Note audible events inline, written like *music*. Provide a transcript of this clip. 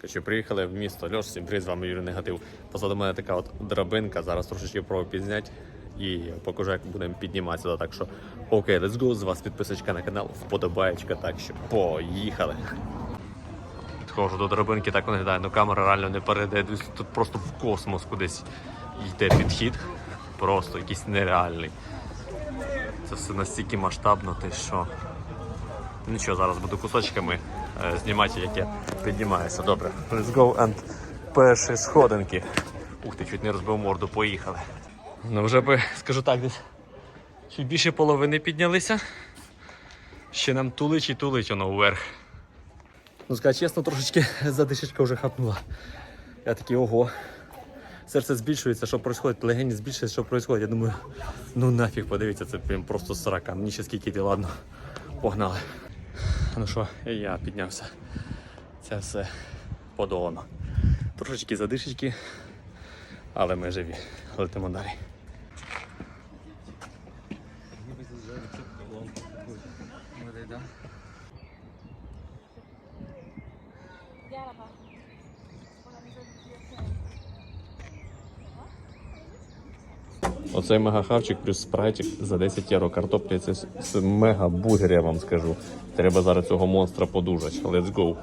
Короче, приїхали в місто Льош, всім привіт, з вами Юрій Негатив. Позаду мене така от драбинка, зараз трошечки пробую підзняти і покажу, як будемо підніматися. Так що, окей, let's go, з вас підписочка на канал, вподобаєчка, так що поїхали. Підходжу до драбинки, так виглядає, ну камера реально не перейде, тут просто в космос кудись йде підхід. Просто якийсь нереальний. Це все настільки масштабно, те що. Нічого, зараз буду кусочками знімати, як я піднімаюся. Добре. Let's go and перші сходинки. Ух ти, чуть не розбив морду, поїхали. Ну вже би, скажу так, десь чуть більше половини піднялися. Ще нам тулить і тулить воно вверх. Ну, скажу чесно, трошечки *laughs* задишечка вже хапнула. Я такий ого. Серце збільшується, що відбувається, легені збільшується, що відбувається. Я думаю, ну нафіг, подивіться, це прям просто срака. Мені ще скільки йти, ладно. Погнали. Ну що, я піднявся. Це все подолано. Трошечки задишечки, але ми живі. Летимо далі. Оцей мегахавчик плюс спрайтик за 10 євро Картопля Це з- з мега бургер, я вам скажу. Треба зараз цього монстра подужати. Let's go.